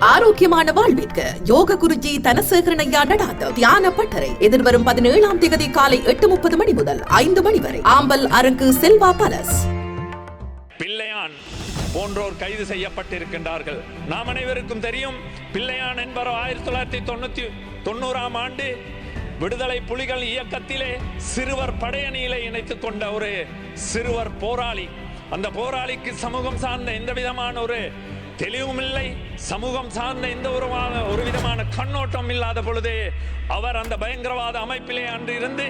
ஆரோக்கியமான வாழ்விற்கு யோக குருஜி தனசேகரனையா நடாத்த தியான பட்டறை. எதிர்வரும் பதினேழாம் தேதி காலை எட்டு முப்பது மணி முதல் ஐந்து மணி வரை. ஆம்பல் அரங்கு செல்வா பலஸ் பிள்ளையான் போன்றோர் கைது செய்யப்பட்டிருக்கின்றார்கள். நாம் அனைவருக்கும் தெரியும் பிள்ளையான் என்பவர் ஆயிரத்தி தொள்ளாயிரத்தி தொண்ணூத்தி தொண்ணூறாம் ஆண்டு விடுதலை புலிகள் இயக்கத்திலே சிறுவர் படையணியிலே இணைத்துக் கொண்ட ஒரு சிறுவர் போராளி. அந்த போராளிக்கு சமூகம் சார்ந்த எந்த விதமான ஒரு தெளிவும் இல்லை சமூகம் சார்ந்த எந்த ஒரு ஒரு விதமான கண்ணோட்டம் இல்லாத பொழுது அவர் அந்த பயங்கரவாத அமைப்பிலே அன்று இருந்து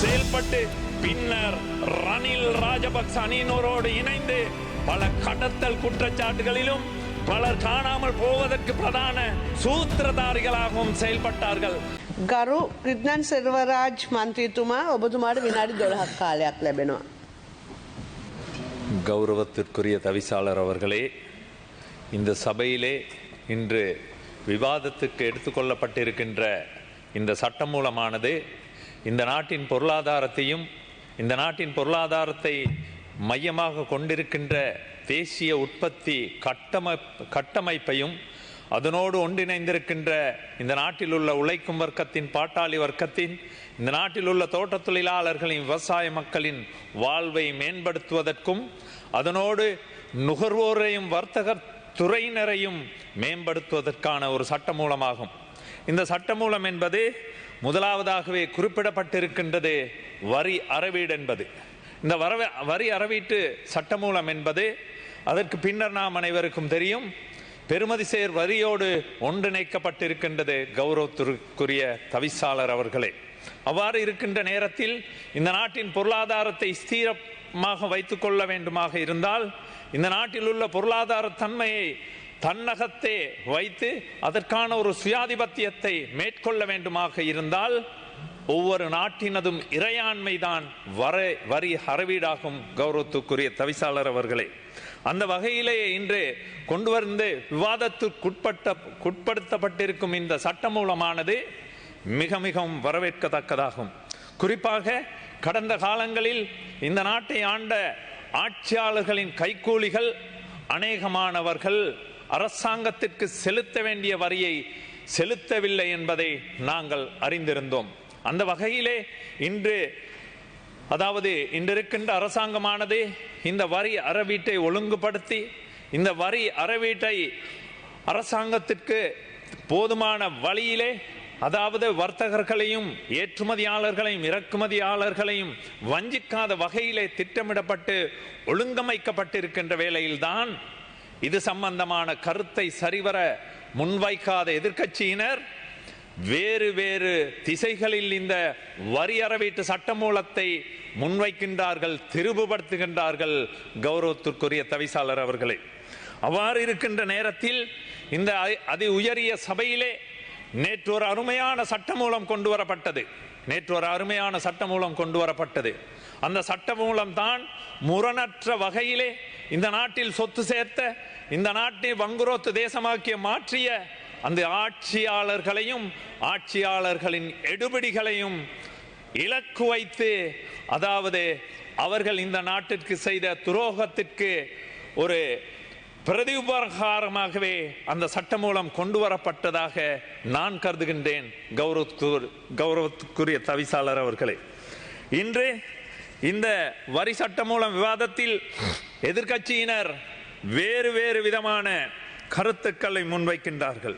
செயல்பட்டு பின்னர் ரணில் ராஜபக்ச அணியினரோடு இணைந்து பல கடத்தல் குற்றச்சாட்டுகளிலும் பலர் காணாமல் போவதற்கு பிரதான சூத்திரதாரிகளாகவும் செயல்பட்டார்கள் ගරු ක්‍රිද්නන් සෙරවරාජ් මන්ත්‍රීතුමා ඔබතුමාට විනාඩි දොළහක් කාලයක් ලැබෙනවා. கௌரவத்திற்குரிய தவிசாளர் அவர்களே இந்த சபையிலே இன்று விவாதத்துக்கு எடுத்துக்கொள்ளப்பட்டிருக்கின்ற இந்த சட்டமூலமானது இந்த நாட்டின் பொருளாதாரத்தையும் இந்த நாட்டின் பொருளாதாரத்தை மையமாக கொண்டிருக்கின்ற தேசிய உற்பத்தி கட்டமை கட்டமைப்பையும் அதனோடு ஒன்றிணைந்திருக்கின்ற இந்த நாட்டில் உள்ள உழைக்கும் வர்க்கத்தின் பாட்டாளி வர்க்கத்தின் இந்த நாட்டில் உள்ள தோட்ட தொழிலாளர்களின் விவசாய மக்களின் வாழ்வை மேம்படுத்துவதற்கும் அதனோடு நுகர்வோரையும் வர்த்தக துறையினரையும் மேம்படுத்துவதற்கான ஒரு சட்டமூலமாகும். இந்த சட்டமூலம் என்பது முதலாவதாகவே குறிப்பிடப்பட்டிருக்கின்றது வரி அறவீடு என்பது. இந்த வரவ வரி அறவீட்டு சட்டமூலம் என்பது அதற்கு பின்னர் நாம் அனைவருக்கும் தெரியும். பெருமதி சேர் வரியோடு ஒன்றிணைக்கப்பட்டிருக்கின்றது கௌரவத்திற்குரிய தவிசாளர் அவர்களே. அவ்வாறு இருக்கின்ற நேரத்தில் இந்த நாட்டின் பொருளாதாரத்தை ஸ்தீர வைத்துக் கொள்ள வேண்டுமாக இருந்தால் இந்த நாட்டில் உள்ள பொருளாதார தன்மையை தன்னகத்தே வைத்து அதற்கான ஒரு சுயாதிபத்தியத்தை மேற்கொள்ள வேண்டுமாக இருந்தால் ஒவ்வொரு நாட்டினதும் இறையாண்மைதான் வர வரி அறவீடாகும் கௌரவத்துக்குரிய தவிசாளர் அவர்களே. அந்த வகையிலேயே இன்று கொண்டு வந்து விவாதத்துக்குட்பட்ட உட்படுத்தப்பட்டிருக்கும் இந்த சட்டமூலமானது மிக மிகவும் வரவேற்கத்தக்கதாகும். குறிப்பாக கடந்த காலங்களில் இந்த நாட்டை ஆண்ட ஆட்சியாளர்களின் கைக்கூலிகள் அநேகமானவர்கள் அரசாங்கத்திற்கு செலுத்த வேண்டிய வரியை செலுத்தவில்லை என்பதை நாங்கள் அறிந்திருந்தோம். அந்த வகையிலே இன்று அதாவது இன்று இருக்கின்ற அரசாங்கமானது இந்த வரி அறவீட்டை ஒழுங்குபடுத்தி இந்த வரி அறவீட்டை அரசாங்கத்திற்கு போதுமான வழியிலே அதாவது வர்த்தகர்களையும் ஏற்றுமதியாளர்களையும் இறக்குமதியாளர்களையும் வஞ்சிக்காத வகையிலே திட்டமிடப்பட்டு ஒழுங்கமைக்கப்பட்டிருக்கின்ற வேளையில்தான் இது சம்பந்தமான கருத்தை சரிவர முன்வைக்காத எதிர்க்கட்சியினர் வேறு வேறு திசைகளில் இந்த வரி அறவீட்டு சட்டமூலத்தை முன்வைக்கின்றார்கள் திருவுபடுத்துகின்றார்கள் கௌரவத்திற்குரிய தவிசாளர் அவர்களே. அவ்வாறு இருக்கின்ற நேரத்தில் இந்த அதி உயரிய சபையிலே நேற்று ஒரு அருமையான சட்டமூலம் கொண்டு வரப்பட்டது நேற்று ஒரு அருமையான சட்டமூலம் கொண்டு வரப்பட்டது அந்த சட்டமூலம் தான் முரணற்ற வகையிலே இந்த நாட்டில் சொத்து சேர்த்த இந்த நாட்டை வங்குரோத்து தேசமாக்கிய மாற்றிய அந்த ஆட்சியாளர்களையும் ஆட்சியாளர்களின் எடுபிடிகளையும் இலக்கு வைத்து அதாவது அவர்கள் இந்த நாட்டிற்கு செய்த துரோகத்திற்கு ஒரு பிரதிபகாரமாகவே அந்த சட்டமூலம் கொண்டு வரப்பட்டதாக நான் கருதுகின்றேன் கௌரவத்து கௌரவத்துக்குரிய தவிசாளர் அவர்களே. இன்று இந்த வரி சட்டமூலம் விவாதத்தில் எதிர்க்கட்சியினர் வேறு வேறு விதமான கருத்துக்களை முன்வைக்கின்றார்கள்.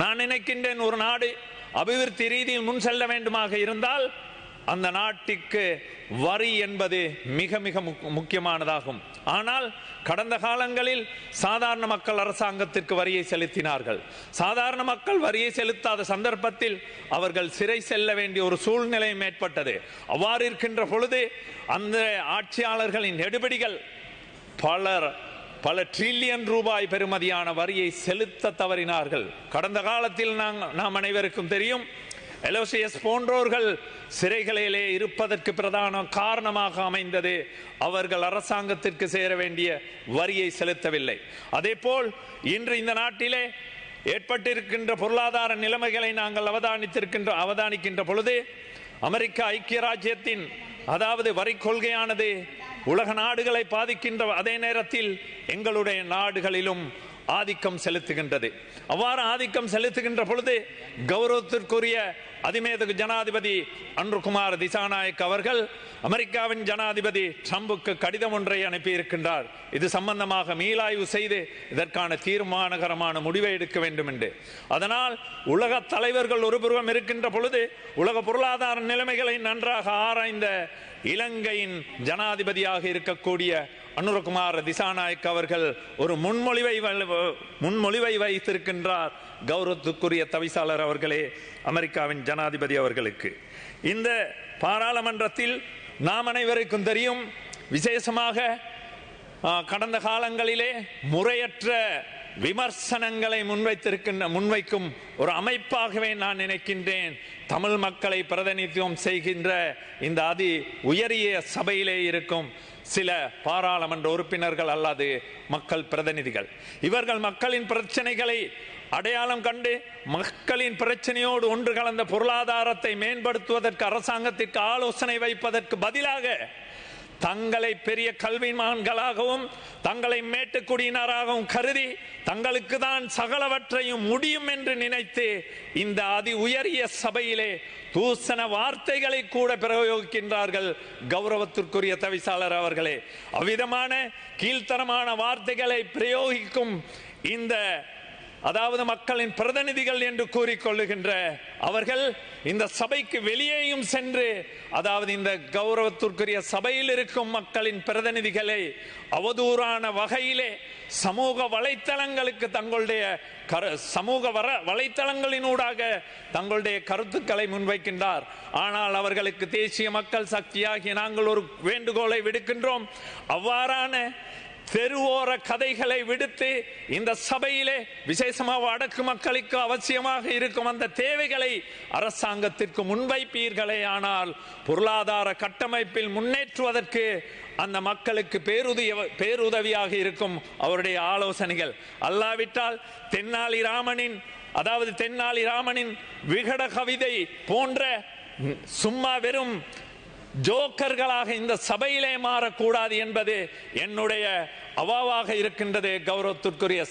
நான் நினைக்கின்றேன் ஒரு நாடு அபிவிருத்தி ரீதியில் முன் செல்ல வேண்டுமாக இருந்தால் அந்த நாட்டிற்கு வரி என்பது மிக மிக முக்- முக்கியமானதாகும். ஆனால் கடந்த காலங்களில் சாதாரண மக்கள் அரசாங்கத்திற்கு வரியை செலுத்தினார்கள். சாதாரண மக்கள் வரியை செலுத்தாத சந்தர்ப்பத்தில் அவர்கள் சிறை செல்ல வேண்டிய ஒரு சூழ்நிலையும் ஏற்பட்டது. அவ்வாறு இருக்கின்ற பொழுது அந்த ஆட்சியாளர்களின் நெடுபடிகள் பலர் பல ட்ரில்லியன் ரூபாய் பெறுமதியான வரியை செலுத்த தவறினார்கள். கடந்த காலத்தில் நாம் அனைவருக்கும் தெரியும் எலோசியஸ் போன்றோர்கள் சிறைகளிலே இருப்பதற்கு பிரதான காரணமாக அமைந்தது. அவர்கள் அரசாங்கத்திற்கு சேர வேண்டிய வரியை செலுத்தவில்லை. அதேபோல் இன்று இந்த நாட்டிலே ஏற்பட்டிருக்கின்ற பொருளாதார நிலைமைகளை நாங்கள் அவதானித்திருக்கின்ற அவதானிக்கின்ற பொழுது அமெரிக்க ஐக்கிய ராஜ்யத்தின் அதாவது வரி கொள்கையானது உலக நாடுகளை பாதிக்கின்ற அதே நேரத்தில் எங்களுடைய நாடுகளிலும் ஆதிக்கம் செலுத்துகின்றது. அவ்வாறு ஆதிக்கம் செலுத்துகின்ற பொழுது கௌரவத்திற்குரிய அதிமேதகு ஜனாதிபதி அன்றுகுமார் திசாநாயக் அவர்கள் அமெரிக்காவின் ஜனாதிபதி ட்ரம்புக்கு கடிதம் ஒன்றை அனுப்பியிருக்கின்றார். இது சம்பந்தமாக மீளாய்வு செய்து இதற்கான தீர்மானகரமான முடிவை எடுக்க வேண்டும் என்று அதனால் உலக தலைவர்கள் ஒருபுறம் இருக்கின்ற பொழுது உலக பொருளாதார நிலைமைகளை நன்றாக ஆராய்ந்த இலங்கையின் ஜனாதிபதியாக இருக்கக்கூடிய அனுரகுமார் திசாநாயக் அவர்கள் ஒரு முன்மொழிவை வ- முன்மொழிவை வைத்திருக்கின்றார் கௌரவத்துக்குரிய தவிசாளர் அவர்களே அமெரிக்காவின் ஜனாதிபதி அவர்களுக்கு. இந்த பாராளுமன்றத்தில் நாம் அனைவருக்கும் தெரியும் விசேஷமாக கடந்த காலங்களிலே முறையற்ற விமர்சனங்களை முன்வைத்திருக்கின்ற முன்வைக்கும் ஒரு அமைப்பாகவே நான் நினைக்கின்றேன். தமிழ் மக்களை பிரதிநிதித்துவம் செய்கின்ற இந்த அதி உயரிய சபையிலே இருக்கும் சில பாராளுமன்ற உறுப்பினர்கள் அல்லது மக்கள் பிரதிநிதிகள். இவர்கள் மக்களின் பிரச்சனைகளை அடையாளம் கண்டு மக்களின் பிரச்சனையோடு ஒன்று கலந்த பொருளாதாரத்தை மேம்படுத்துவதற்கு அரசாங்கத்திற்கு ஆலோசனை வைப்பதற்கு பதிலாக தங்களை பெரிய கல்விமான்களாகவும் தங்களை மேட்டுக்குடியினராகவும் கருதி தங்களுக்கு தான் சகலவற்றையும் முடியும் என்று நினைத்து இந்த அதி உயரிய சபையிலே தூசண வார்த்தைகளை கூட பிரயோகிக்கின்றார்கள் கௌரவத்திற்குரிய தவிசாளர் அவர்களே. அவ்விதமான கீழ்த்தரமான வார்த்தைகளை பிரயோகிக்கும் இந்த அதாவது மக்களின் பிரதிநிதிகள் என்று கூறிக்கொள்ளுகின்ற அவர்கள் இந்த சபைக்கு வெளியேயும் சென்று அதாவது இந்த கௌரவத்திற்குரிய சபையில் இருக்கும் மக்களின் பிரதிநிதிகளை அவதூறான வகையிலே சமூக வலைத்தளங்களுக்கு தங்களுடைய கரு சமூக வர வலைத்தளங்களினூடாக தங்களுடைய கருத்துக்களை முன்வைக்கின்றார். ஆனால் அவர்களுக்கு தேசிய மக்கள் சக்தியாகிய நாங்கள் ஒரு வேண்டுகோளை விடுக்கின்றோம். அவ்வாறான தெருவோர கதைகளை விடுத்து இந்த சபையிலே விசேஷமாக வடக்கு மக்களுக்கு அவசியமாக இருக்கும் அந்த தேவைகளை அரசாங்கத்திற்கு முன்வைப்பீர்களே. ஆனால் பொருளாதார கட்டமைப்பில் முன்னேற்றுவதற்கு அந்த மக்களுக்கு பேருதவி பேருதவியாக இருக்கும் அவருடைய ஆலோசனைகள். அல்லாவிட்டால் தென்னாலி ராமனின் அதாவது தென்னாலி ராமனின் விகட கவிதை போன்ற சும்மா வெறும் ஜோக்கர்களாக இந்த சபையிலே மாறக்கூடாது என்பது என்னுடைய அவாவாக இருக்கின்றதே கௌரவத்திற்குரிய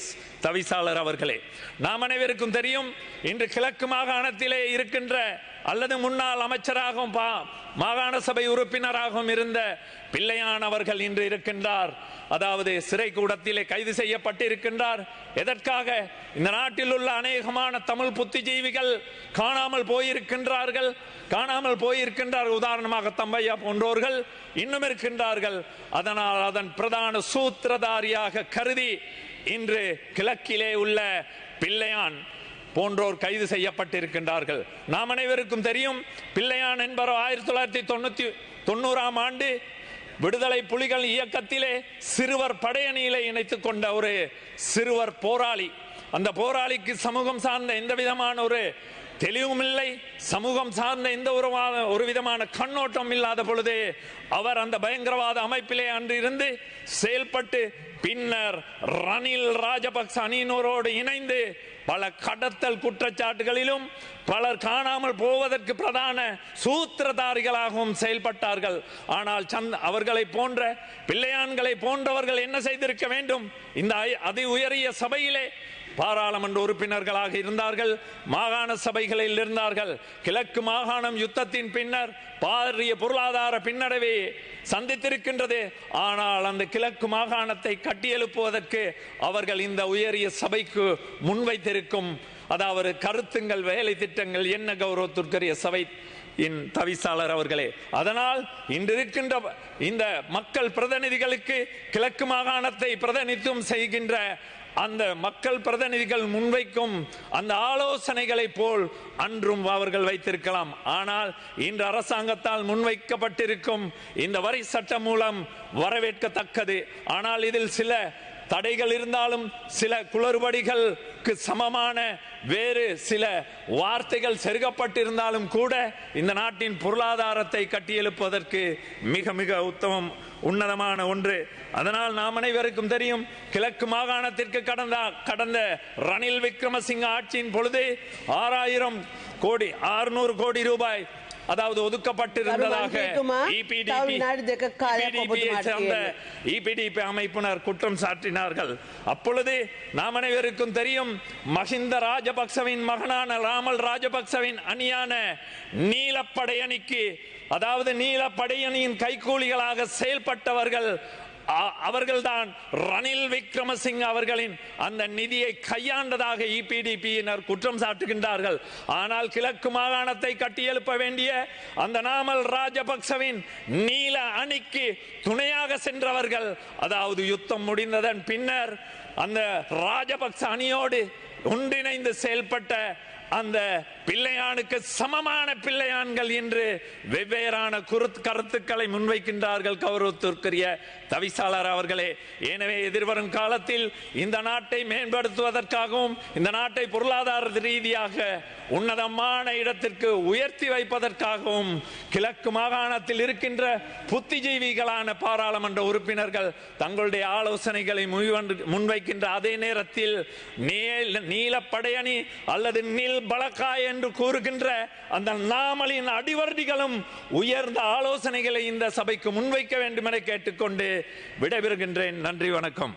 தவிசாளர் அவர்களே. நாம் அனைவருக்கும் தெரியும் இன்று கிழக்கு மாகாணத்திலே இருக்கின்ற அல்லது முன்னாள் அமைச்சராகவும் பா- மாகாண சபை உறுப்பினராகவும் இருந்த பிள்ளையான் அவர்கள் இன்று இருக்கின்றார். அதாவது சிறை கூடத்திலே கைது செய்யப்பட்டிருக்கின்றார். எதற்காக? இந்த நாட்டில் உள்ள அநேகமான தமிழ் புத்திஜீவிகள் காணாமல் போயிருக்கின்றார்கள். காணாமல் போயிருக்கின்றார் உதாரணமாக தம்பையா போன்றோர்கள் இன்னும் இருக்கின்றார்கள். அதனால் அதன் பிரதான சூத்திரதாரியாக கருதி இன்று கிழக்கிலே உள்ள பிள்ளையான் போன்றோர் கைது செய்யப்பட்டிருக்கின்றார்கள். நாம் அனைவருக்கும் தெரியும் பிள்ளையான் என்பவர் ஆயிரத்தி தொள்ளாயிரத்தி தொண்ணூத்தி தொண்ணூறாம் ஆண்டு விடுதலை புலிகள் இயக்கத்திலே சிறுவர் படையணியிலே இணைத்துக் கொண்ட ஒரு சிறுவர் போராளி. அந்த போராளிக்கு சமூகம் சார்ந்த எந்த விதமான ஒரு தெளிவும் இல்லை சமூகம் சார்ந்த எந்த ஒரு ஒரு விதமான கண்ணோட்டம் இல்லாத பொழுது அவர் அந்த பயங்கரவாத அமைப்பிலே அன்று இருந்து செயல்பட்டு பின்னர் ரணில் ராஜபக்ச அணியினரோடு இணைந்து பல கடத்தல் குற்றச்சாட்டுகளிலும் பலர் காணாமல் போவதற்கு பிரதான சூத்திரதாரிகளாகவும் செயல்பட்டார்கள். ஆனால் சந்த் அவர்களை போன்ற பிள்ளையான்களை போன்றவர்கள் என்ன செய்திருக்க வேண்டும்? இந்த ஐ- அதி உயரிய சபையிலே பாராளுமன்ற உறுப்பினர்களாக இருந்தார்கள் மாகாண சபைகளில் இருந்தார்கள். கிழக்கு மாகாணம் யுத்தத்தின் பின்னர் பாரிய பொருளாதார பின்னடைவை சந்தித்திருக்கின்றது. ஆனால் அந்த கிழக்கு மாகாணத்தை கட்டியெழுப்புவதற்கு அவர்கள் இந்த உயரிய சபைக்கு முன்வைத்திருக்கும் அதாவது கருத்துங்கள் வேலை திட்டங்கள் என்ன கௌரவத்திற்குரிய சபை இன் தவிசாளர் அவர்களே. அதனால் இன்று இருக்கின்ற இந்த மக்கள் பிரதிநிதிகளுக்கு கிழக்கு மாகாணத்தை பிரதிநிதித்துவம் செய்கின்ற அந்த மக்கள் பிரதிநிதிகள் முன்வைக்கும் அந்த ஆலோசனைகளை போல் அன்றும் அவர்கள் வைத்திருக்கலாம். ஆனால் இன்று அரசாங்கத்தால் முன்வைக்கப்பட்டிருக்கும் இந்த வரி சட்டம் மூலம் வரவேற்கத்தக்கது. ஆனால் இதில் சில தடைகள் இருந்தாலும் சில குளறுபடிகளுக்கு சமமான வேறு சில வார்த்தைகள் செருகப்பட்டிருந்தாலும் கூட இந்த நாட்டின் பொருளாதாரத்தை கட்டியெழுப்பதற்கு மிக மிக உத்தமம் உன்னதமான ஒன்று. அதனால் நாம் அனைவருக்கும் தெரியும் கிழக்கு மாகாணத்திற்கு கடந்த கடந்த ரணில் விக்ரமசிங்க ஆட்சியின் பொழுது ஆறாயிரம் கோடி ஆறுநூறு கோடி ரூபாய் அதாவது ஒதுக்கப்பட்டிருந்ததாக அமைப்பினர் குற்றம் சாட்டினார்கள் அப்பொழுது நாம் அனைவருக்கும் தெரியும் மஹிந்த ராஜபக்சவின் மகனான ராமல் ராஜபக்சவின் அணியான நீலப்படையணிக்கு அதாவது நீலப்படையணியின் கைகூலிகளாக செயல்பட்டவர்கள் அவர்கள்தான் ரணில் விக்ரமசிங் அவர்களின் அந்த நிதியை கையாண்டதாக இபிடிபியினர் குற்றம் சாட்டுகின்றார்கள். ஆனால் கிழக்கு மாகாணத்தை கட்டியெழுப்ப வேண்டிய அந்த நாமல் ராஜபக்சவின் நீல அணிக்கு துணையாக சென்றவர்கள் அதாவது யுத்தம் முடிந்ததன் பின்னர் அந்த ராஜபக்ச அணியோடு ஒன்றிணைந்து செயல்பட்ட அந்த பிள்ளையானுக்கு சமமான பிள்ளையான்கள் என்று வெவ்வேறான குருத் கருத்துக்களை முன்வைக்கின்றார்கள் கௌரவத்திற்குரிய தவிசாளர் அவர்களே. எனவே எதிர்வரும் காலத்தில் இந்த நாட்டை மேம்படுத்துவதற்காகவும் இந்த நாட்டை பொருளாதார ரீதியாக உன்னதமான இடத்திற்கு உயர்த்தி வைப்பதற்காகவும் கிழக்கு மாகாணத்தில் இருக்கின்ற புத்திஜீவிகளான பாராளுமன்ற உறுப்பினர்கள் தங்களுடைய ஆலோசனைகளை முன்வைக்கின்ற அதே நேரத்தில் நீல நீலப்படையணி அல்லது நீல் பலக்காய் என்று கூறுகின்ற அந்த நாமலின் அடிவர்டிகளும் உயர்ந்த ஆலோசனைகளை இந்த சபைக்கு முன்வைக்க வேண்டும் என கேட்டுக்கொண்டு விடைபெறுகின்றேன். நன்றி வணக்கம்.